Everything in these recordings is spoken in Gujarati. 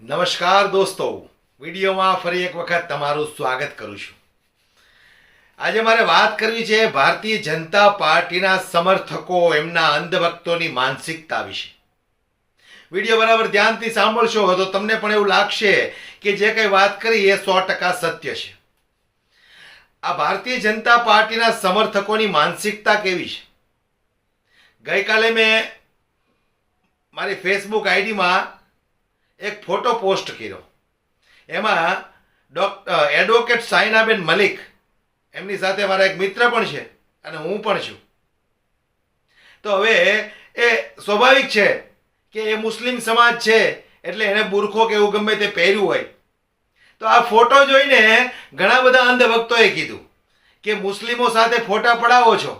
નમસ્કાર દોસ્તો. વિડીયોમાં ફરી એક વખત તમારું સ્વાગત કરું છું. આજે મારે વાત કરવી છે ભારતીય જનતા પાર્ટીના સમર્થકો એમના અંધભક્તોની માનસિકતા વિશે. વીડિયો બરાબર ધ્યાનથી સાંભળશો તો તમને પણ એવું લાગશે કે જે કંઈ વાત કરી એ સો ટકા સત્ય છે. આ ભારતીય જનતા પાર્ટીના સમર્થકોની માનસિકતા કેવી છે? ગઈકાલે મેં મારી ફેસબુક આઈડીમાં એક ફોટો પોસ્ટ કર્યો. એમાં ડોક્ટર, એડવોકેટ સાઇનાબેન મલિક, એમની સાથે મારા એક મિત્ર પણ છે અને હું પણ છું. તો હવે એ સ્વાભાવિક છે કે એ મુસ્લિમ સમાજ છે એટલે એને બુરખો કે એવું ગમે તે પહેર્યું હોય. તો આ ફોટો જોઈને ઘણા બધા અંધભક્તોએ કીધું કે મુસ્લિમો સાથે ફોટા પડાવો છો.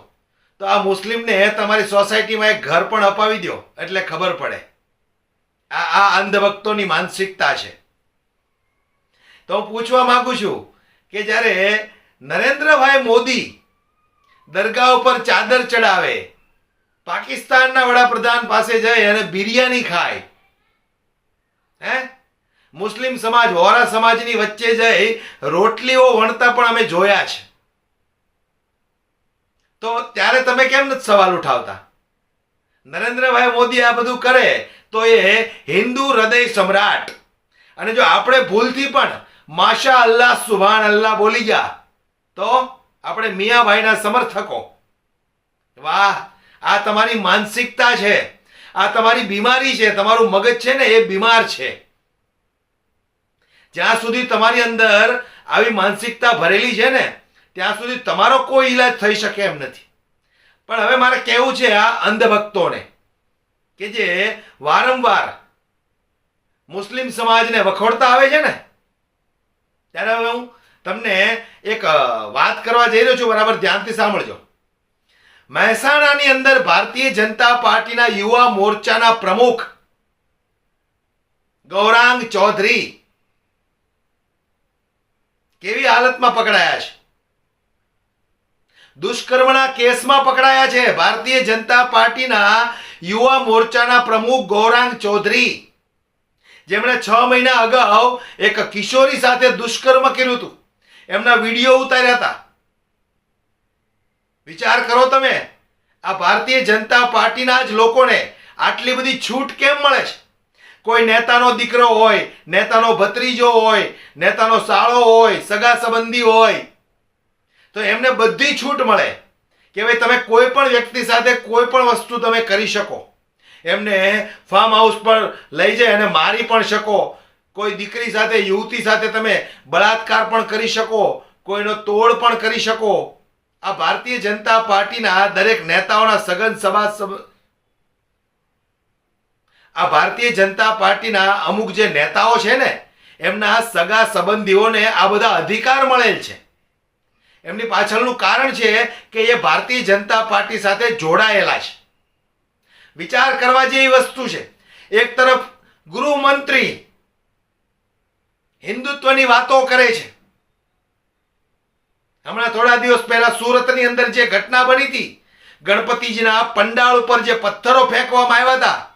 તો આ મુસ્લિમને તમારી સોસાયટીમાં એક ઘર પણ અપાવી દો એટલે ખબર પડે. આ અંધભક્તોની માનસિકતા છે. તો હું પૂછવા માંગુ છું કે જ્યારે નરેન્દ્રભાઈ મોદી દરગાહ ઉપર ચાદર ચડાવે, પાકિસ્તાનના વડાપ્રધાન પાસે જાય અને બિરયાની ખાય, હે? મુસ્લિમ સમાજ વોરા સમાજની વચ્ચે જઈ રોટલીઓ વણતા પણ અમે જોયા છે. તો ત્યારે તમે કેમ નથી સવાલ ઉઠાવતા? નરેન્દ્રભાઈ મોદી આ બધું કરે તો એ હિન્દુ હૃદય સમ્રાટ. અને જો આપણે ભૂલથી પણ માશા અલ્લાહ સુભાન અલ્લાહ બોલી ગયા, તો આપણે મિયાભાઈના સમર્થકો. વાહ, આ તમારી માનસિકતા છે, આ તમારી બીમારી છે, તમારું મગજ છે ને એ બીમાર છે. જ્યાં સુધી તમારી અંદર આવી માનસિકતા ભરેલી છે ને, ત્યાં સુધી તમારો કોઈ ઈલાજ થઈ શકે એમ નથી. પણ હવે મારે કહેવું છે આ અંધભક્તોને. કે જે વારંવાર મુસ્લિમ સમાજને વખોડતા આવે છે ને, ત્યારે હવે હું તમને એક વાત કરવા જઈ રહ્યો છું, બરાબર? ધ્યાનથી સાંભળજો. મહેસાણાની અંદર ભારતીય જનતા પાર્ટીના યુવા મોરચાના પ્રમુખ ગૌરાંગ ચૌધરી કેવી હાલતમાં પકડાયા છે? દુષ્કર્મના કેસમાં પકડાયા છે. ભારતીય જનતા પાર્ટીના યુવા મોરચાના પ્રમુખ ગૌરાંગ ચૌધરી. જેમણે છ મહિના અગાઉ એક કિશોરી સાથે દુષ્કર્મ કર્યું હતું. એમના વીડિયો ઉતાર્યા હતા. વિચાર કરો તમે, આ ભારતીય જનતા પાર્ટીના જ લોકોને આટલી બધી છૂટ કેમ મળે છે? કોઈ નેતાનો દીકરો હોય, નેતાનો ભત્રીજો હોય, નેતાનો સાળો હોય, સગા સંબંધી હોય, તો એમને બધી છૂટ મળે. કે ભાઈ તમે કોઈ પણ વ્યક્તિ સાથે કોઈ પણ વસ્તુ તમે કરી શકો. એમને ફાર્મ હાઉસ પર લઈ જઈ અને મારી પણ શકો. કોઈ દીકરી સાથે, યુવતી સાથે તમે બળાત્કાર પણ કરી શકો. કોઈનો તોડ પણ કરી શકો. આ ભારતીય જનતા પાર્ટીના દરેક નેતાઓના સઘન સભા આ ભારતીય જનતા પાર્ટીના અમુક જે નેતાઓ છે ને, એમના સગા સંબંધીઓને આ બધા અધિકાર મળેલ છે. એમની પાછળનું કારણ છે કે એ ભારતીય જનતા પાર્ટી સાથે જોડાયેલા છે. વિચાર કરવા જેવી વસ્તુ છે. એક તરફ ગૃહમંત્રી હિન્દુત્વની વાતો કરે છે. હમણાં થોડા દિવસ પહેલા સુરતની અંદર જે ઘટના બની હતી, ગણપતિજીના પંડાળ ઉપર જે પથ્થરો ફેંકવામાં આવ્યા હતા,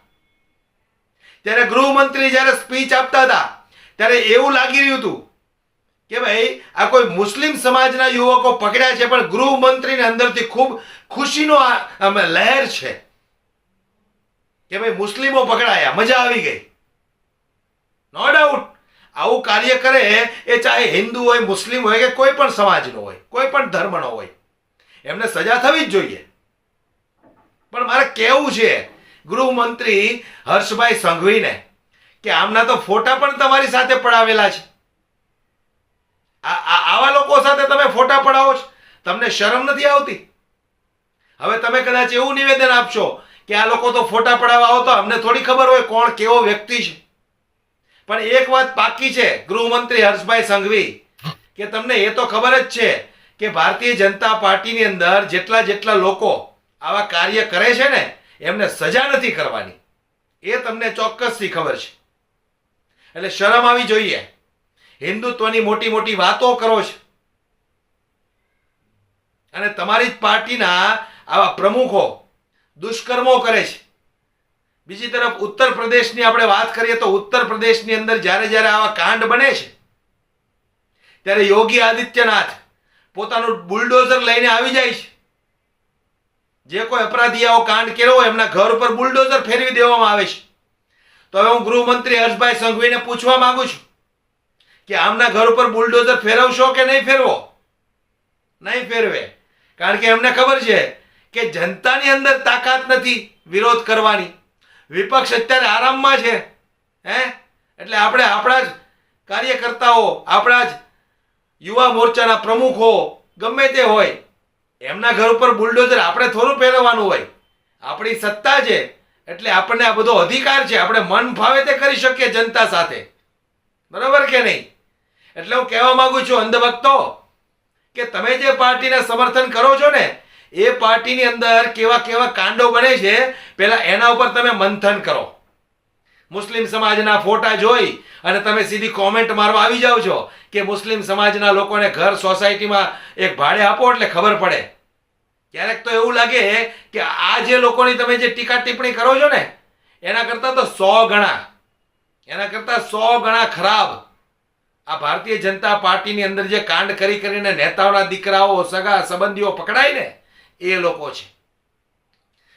ત્યારે ગૃહમંત્રી જ્યારે સ્પીચ આપતા હતા, ત્યારે એવું લાગી રહ્યું હતું કે ભાઈ, આ કોઈ મુસ્લિમ સમાજના યુવકો પકડ્યા છે, પણ ગૃહમંત્રીની અંદરથી ખૂબ ખુશીનો લહેર છે. કે ભાઈ, મુસ્લિમો પકડાયા, મજા આવી ગઈ. નો ડાઉટ આવું કાર્ય કરે એ ચાહે હિન્દુ હોય, મુસ્લિમ હોય કે કોઈ પણ સમાજનો હોય, કોઈ પણ ધર્મનો હોય. એમને સજા થવી જ જોઈએ. પણ મારે કહેવું છે ગૃહમંત્રી હર્ષભાઈ સંઘવીને, કે આમના તો ફોટા પણ તમારી સાથે પડાવેલા છે. આવા લોકો સાથે તમે ફોટા પડાવો છો. તમને શરમ નથી આવતી? હવે તમે કદાચ એવું નિવેદન આપશો કે આ લોકો તો ફોટા પડાવવા આવો તો અમને થોડી ખબર હોય કોણ કેવો વ્યક્તિ છે. પણ એક વાત પાકી છે, ગૃહમંત્રી હર્ષભાઈ સંઘવી, કે તમને એ તો ખબર જ છે કે ભારતીય જનતા પાર્ટીની અંદર જેટલા જેટલા લોકો આવા કાર્ય કરે છે ને, એમને સજા નથી કરવાની. એ તમને ચોક્કસથી ખબર છે. એટલે શરમ આવી જોઈએ. હિન્દુત્વની મોટી મોટી વાતો કરો છો. અને તમારી જ પાર્ટીના આવા પ્રમુખો દુષ્કર્મો કરે છે. બીજી તરફ ઉત્તર પ્રદેશની આપણે વાત કરીએ તો ઉત્તર પ્રદેશની અંદર જ્યારે જ્યારે આવા કાંડ બને છે, ત્યારે યોગી આદિત્યનાથ પોતાનું બુલડોઝર લઈને આવી જાય છે. જે કોઈ અપરાધી આવો કાંડ કર્યો હોય એમના ઘર ઉપર બુલડોઝર ફેરવી દેવામાં આવે છે. તો હવે હું ગૃહમંત્રી હર્ષભાઈ સંઘવીને પૂછવા માંગુ છું કે આમના ઘર ઉપર બુલડોઝર ફેરવશો કે નહીં ફેરવો? નહીં ફેરવે. કારણ કે એમને ખબર છે કે જનતાની અંદર તાકાત નથી વિરોધ કરવાની. વિપક્ષ અત્યારે આરામમાં છે, હે? એટલે આપણે આપણા જ કાર્યકર્તાઓ, આપણા જ યુવા મોરચાના પ્રમુખો, ગમે તે હોય, એમના ઘર ઉપર બુલડોઝર આપણે થોડું પહેરવાનું હોય. આપણી સત્તા છે, એટલે આપણને આ બધો અધિકાર છે. આપણે મન ફાવે તે કરી શકીએ જનતા સાથે. બરાબર કે નહીં? એટલે હું કહેવા માંગુ છું, અંધભક્તો, કે તમે જે પાર્ટીને સમર્થન કરો છો ને, એ પાર્ટીની અંદર કેવા કેવા કાંડો બને છે, પહેલા એના ઉપર તમે મંથન કરો. મુસ્લિમ સમાજના ફોટા જોઈ અને તમે સીધી કોમેન્ટ મારવા આવી જાઓ છો કે મુસ્લિમ સમાજના લોકોને ઘર સોસાયટીમાં એક ભાડે આપો એટલે ખબર પડે. ક્યારેક તો એવું લાગે કે આ જે લોકોની તમે જે ટીકા ટિપ્પણી કરો છો ને, એના કરતાં તો સો ગણા, એના કરતાં સો ગણા ખરાબ આ ભારતીય જનતા પાર્ટીની અંદર જે કાંડ કરી કરીને નેતાઓના દીકરાઓ, સગા સંબંધીઓ પકડાય ને, એ લોકો છે.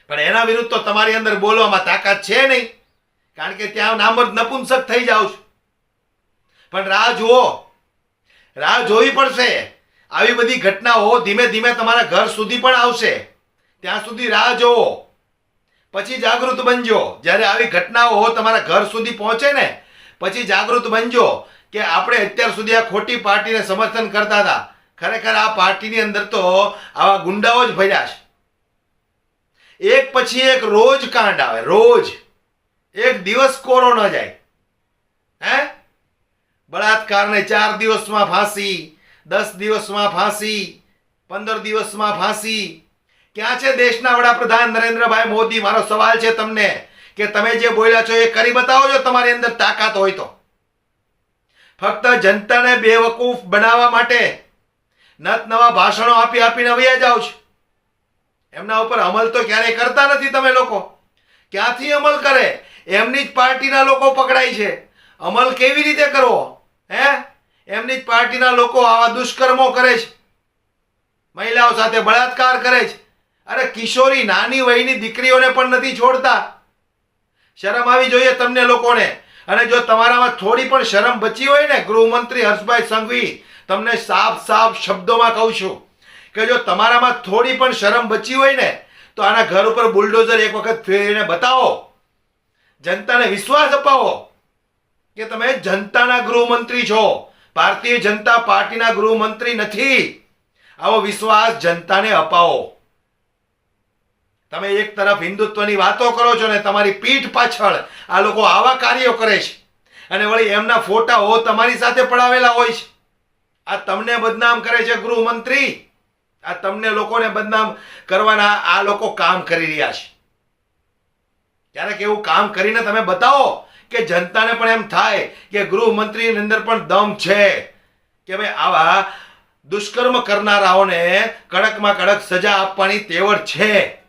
પણ એના વિરુદ્ધ તો તમારી અંદર બોલવામાં તાકાત છે નહીં. કારણ કે ત્યાં નામ જ નપુંસક થઈ જાવ છો. પણ રાહ જુઓ. રાહ જોવી પડશે આવી બધી ઘટનાઓ ધીમે ધીમે તમારા ઘર સુધી પણ આવશે. ત્યાં સુધી રાહ જોવો પછી જાગૃત બનજો. જ્યારે આવી ઘટનાઓ તમારા ઘર સુધી પહોંચે ને, પછી જાગૃત બનજો. કે આપણે અત્યાર સુધી આ ખોટી પાર્ટીને સમર્થન કરતા હતા. ખરેખર આ પાર્ટીની અંદર તો આવા ગુંડાઓ જ ભર્યા છે. એક પછી એક રોજ કાંડ આવે, રોજ. એક દિવસ કોરો ન જાય. હે? બળાત્કારને ચાર દિવસમાં ફાંસી, દસ દિવસમાં ફાંસી, પંદર દિવસમાં ફાંસી. ક્યાં છે દેશના વડાપ્રધાન નરેન્દ્રભાઈ મોદી? મારો સવાલ છે તમને, કે તમે જે બોલ્યા છો એ કરી બતાવો છો તમારી અંદર તાકાત હોય તો. ફક્ત જનતાને બેવકૂફ બનાવવા માટે નત નવા ભાષણો આપી આપીને વયા જાઓ છો. એમના ઉપર અમલ તો ક્યારેય કરતા નથી તમે લોકો. ક્યાંથી અમલ કરે? એમની જ પાર્ટીના લોકો પકડાય છે. અમલ કેવી રીતે કરવો? હે? એમની જ પાર્ટીના લોકો આવા દુષ્કર્મો કરે છે. મહિલાઓ સાથે બળાત્કાર કરે છે. અરે કિશોરી નાની વયની દીકરીઓને પણ નથી છોડતા. શરમ આવી જોઈએ તમને લોકોને. અને જો તમારામાં થોડી પણ શરમ બચી હોય ને, ગૃહમંત્રી હર્ષભાઈ સંઘવી, તમને સાફ સાફ શબ્દોમાં કહું છું કે જો તમારામાં થોડી પણ શરમ બચી હોય ને, તો આના ઘર ઉપર બુલડોઝર એક વખત ફેરીને બતાવો. જનતાને વિશ્વાસ અપાવો કે તમે જનતાના ગૃહમંત્રી છો. ભારતીય જનતા પાર્ટીના ગૃહમંત્રી નથી. આવો વિશ્વાસ જનતાને અપાવો. તમે એક તરફ હિન્દુત્વની વાતો કરો છો ને તમારી પીઠ પાછળ આ લોકો આવા કાર્યો કરે છે. અને વળી એમના ફોટાઓ તમારી સાથે પડાવેલા હોય છે. આ તમને બદનામ કરે છે ગૃહમંત્રી. આ તમને લોકોને બદનામ કરવાના આ લોકો કામ કરી રહ્યા છે. ક્યારેક એવું કામ કરીને તમે બતાવો કે જનતાને પણ એમ થાય કે ગૃહમંત્રીની અંદર પણ દમ છે. કે ભાઈ આવા દુષ્કર્મ કરનારાઓને કડકમાં કડક સજા આપવાની તેવડ છે.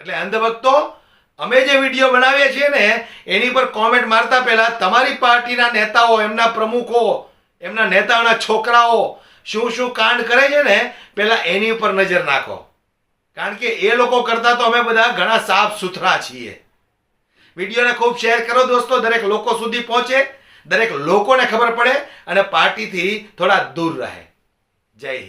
એટલે અંધભક્તો, અમે જે વીડિયો બનાવીએ છીએ ને, એની પર કોમેન્ટ મારતા પહેલા તમારી પાર્ટીના નેતાઓ, એમના પ્રમુખો, એમના નેતાઓના છોકરાઓ, શું શું કાંડ કરે છે ને, પહેલાં એની ઉપર નજર નાખો. કારણ કે એ લોકો કરતા તો અમે બધા ઘણા સાફ સુથરા છીએ. વિડીયોને ખૂબ શેર કરો દોસ્તો, દરેક લોકો સુધી પહોંચે, દરેક લોકોને ખબર પડે અને પાર્ટીથી થોડા દૂર રહે. જય હિન્દ.